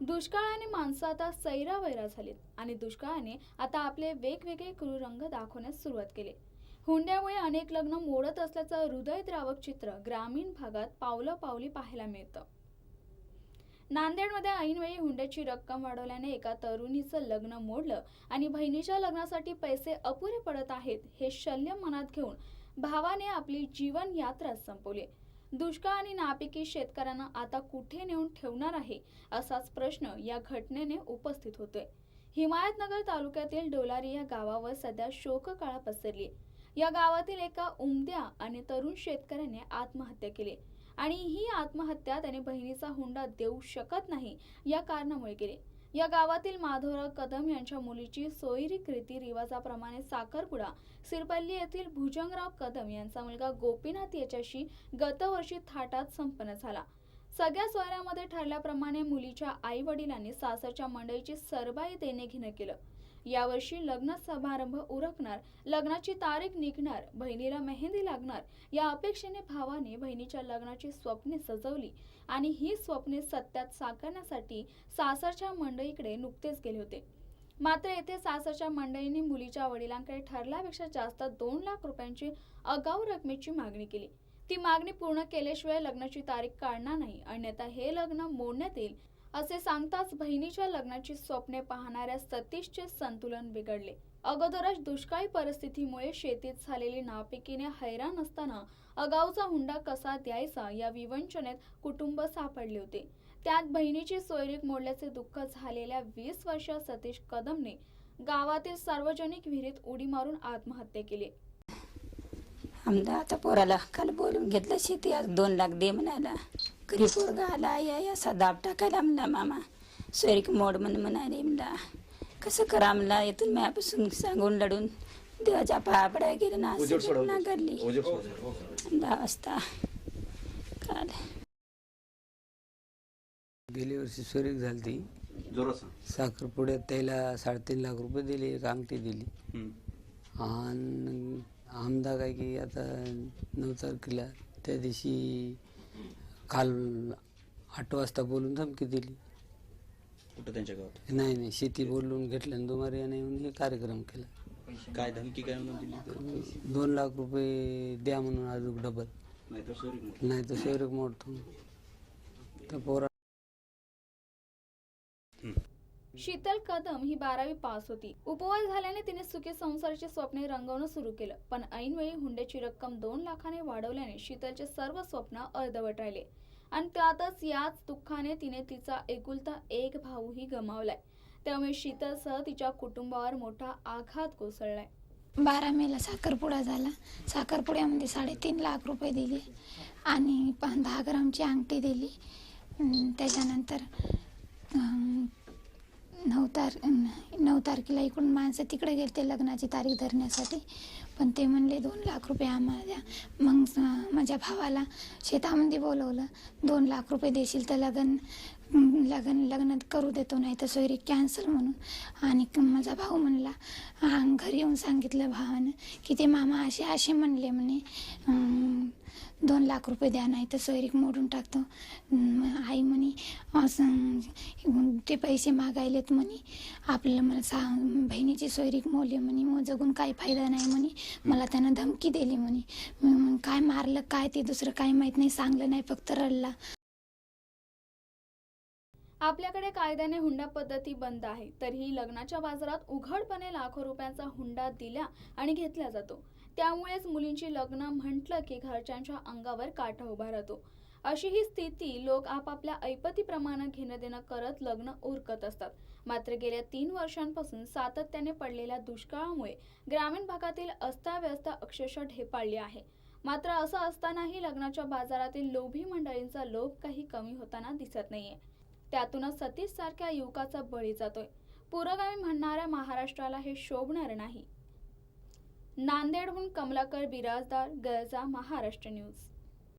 दुष्काळाने माणसं आता सैरावैरा झालीत आणि दुष्काळाने आता आपले वेगवेगळे क्रूरंग दाखवण्यास सुरुवात केली. हुंड्यामुळे अनेक लग्न मोडत असल्याचं हृदयद्रावक चित्र ग्रामीण भागात पावलं पावली पाहायला मिळतं. नांदेडमध्ये ऐनवेळी हुंड्याची रक्कम वाढवल्याने एका तरुणीचं लग्न मोडलं आणि बहिणीच्या लग्नासाठी पैसे अपुरे पडत आहेत हे शल्य मनात घेऊन भावाने आपली जीवन यात्रा संपवली. दुष्काळ आणि नापिकी शेतकऱ्यांना आता कुठे नेऊन ठेवणार आहे असाच प्रश्न या घटनेने उपस्थित होतोय. हिमायतनगर तालुक्यातील डोलारी या गावावर सध्या शोककाळा पसरली या गावातील एका उमद्या आणि तरुण शेतकऱ्याने आत्महत्या केली आणि ही आत्महत्या त्याने बहिणीचा हुंडा देऊ शकत नाही या कारणामुळे केली. या गावातील माधवराव कदम यांच्या मुलीची सोयरी रीती रिवाजाप्रमाणे साखरपुडा सिरपल्ली येथील भुजंगराव कदम यांचा मुलगा गोपीनाथ याच्याशी गतवर्षी थाटात संपन्न झाला. सगळ्या सोयऱ्यामध्ये ठरल्याप्रमाणे मुलीच्या आई वडिलांनी सासरच्या मंडळीची सरबाई देणे घेणं केलं. यावर्षी लग्न समारंभ उरकणार लग्नाची तारीख निघणार बहिणीला मेहंदी लागणार या अपेक्षेने भावाने बहिणीच्या लग्नाची स्वप्ने सजवली आणि ही स्वप्ने सत्यात साकारण्यासाठी सासरच्या मंडईकडे नुकतेच गेले होते. मात्र येथे सासरच्या मंडळींनी मुलीच्या वडिलांकडे ठरल्यापेक्षा जास्त दोन लाख रुपयांची अगाऊ रकमेची मागणी केली. ती मागणी पूर्ण केल्याशिवाय लग्नाची तारीख काढणार नाही अन्यथा हे लग्न मोडण्यात येईल असे सांगताच बहिणीच्या लग्नाची स्वप्ने पाहणाऱ्या सतीशचे संतुलन बिघडले. अगोदरच दुष्काळी परिस्थितीमुळे शेतीत झालेली नापिकीने हैराण असताना अगाऊचा हुंडा कसा द्यायचा या विवंचनेत कुटुंब सापडले होते. त्यात बहिणीची सोयरीक मोडल्याचे दुःख झालेल्या वीस वर्ष सतीश कदमने गावातील सार्वजनिक विहिरीत उडी मारून आत्महत्या केली. आमदा आता पोराला काल बोलून घेतलं शेती आज दोन लाख दे म्हणाला. घरी पोरगा आला या असा दाब टाकायला म्हणला मामा. सोयरीक मोड म्हण म्हणाले म्हणला कसं करा म्हणला येथून माझ्यापासून सांगून लढून. देवाच्या पाया पडायला गेलं ना घडली सोडा दहा वाजता काल. गेल्या वर्षी सोरीक झाली ती. साखरपुड्यात त्याला साडेतीन लाख रुपये दिले एक अंगठी दिली. आणि आमदा काय की आता नऊ तारखेला त्या दिवशी काल आठ वाजता बोलून धमकी दिली. कुठं त्यांच्या गावात? नाही नाही शेती बोलून घेतलं आणि दुमारी याने येऊन हे कार्यक्रम केला. काय धमकी काय म्हणून दिली? दोन लाख रुपये द्या म्हणून अजून डबल नाही तर नाही तर मोडतो तर पोरा शीतल कदम ही बारावी पास होती. उपवास झाल्याने तिने सुखी संसाराचे स्वप्ने रंगवणं सुरू केलं. पण ऐनवेळी हुंड्याची रक्कम दोन लाखाने वाढवल्याने शीतलचे सर्व स्वप्न अर्धवट राहिले. आणि त्यातच याच दुःखाने तिने तिचा एकुलता एक भाऊही गमावलाय. त्यामुळे शीतलसह तिच्या कुटुंबावर मोठा आघात कोसळलाय. बारा मेला साखरपुडा झाला. साखरपुड्यामध्ये साडेतीन लाख रुपये दिले आणि दहा ग्रामची अंगठी दिली. त्याच्यानंतर नऊ तार नऊ तारखेला इकडून माणसं तिकडे गेले ते लग्नाची तारीख धरण्यासाठी. पण ते म्हणले दोन लाख रुपये आम्हाला मग माझ्या भावाला शेतामध्ये बोलवलं. दोन लाख रुपये देशील तर लग्न लग्न लग्न करू देतो नाही तर सोयरी कॅन्सल म्हणून. आणि माझा भाऊ म्हणला घरी येऊन सांगितलं भावानं की ते मामा असे असे म्हणले म्हणे. दोन लाख रुपये द्या नाही तर सोयरीक मोडून टाकतो. आई म्हणे असं ते पैसे मागायलेत म्हणे. आपल्याला मला सा बहिणीची सोयरीक मोले म्हणे. मग जगून काही फायदा नाही म्हणे. मला त्यानं धमकी दिली म्हणे. काय मारलं काय ते दुसरं काही माहीत नाही सांगलं नाही फक्त रडला. आपल्याकडे कायद्याने हुंडा पद्धती बंद आहे. तरीही लग्नाच्या बाजारात उघडपणे लाखो रुपयांचा हुंडा दिल्या आणि घेतला जातो. त्यामुळेच मुलींची लग्न म्हटलं की घरच्यांच्या अंगावर काटा उभा राहतो. अशी ही स्थिती लोक आपापल्या ऐपतीप्रमाणे घेणं देणं करत लग्न उरकत असतात. मात्र गेल्या तीन वर्षांपासून सातत्याने पडलेल्या दुष्काळामुळे ग्रामीण भागातील अस्ताव्यस्त अक्षरशः ढेपाळली आहे. मात्र असं असतानाही लग्नाच्या बाजारातील लोभी मंडळींचा लोभ काही कमी होताना दिसत नाहीये. त्यातूनच सतीश सारख्या युवकाचा बळी जातोय. पुरोगामी म्हणणाऱ्या महाराष्ट्राला हे शोभणार नाही. नांदेडहून कमलाकर बिराजदार गरजा महाराष्ट्र न्यूज.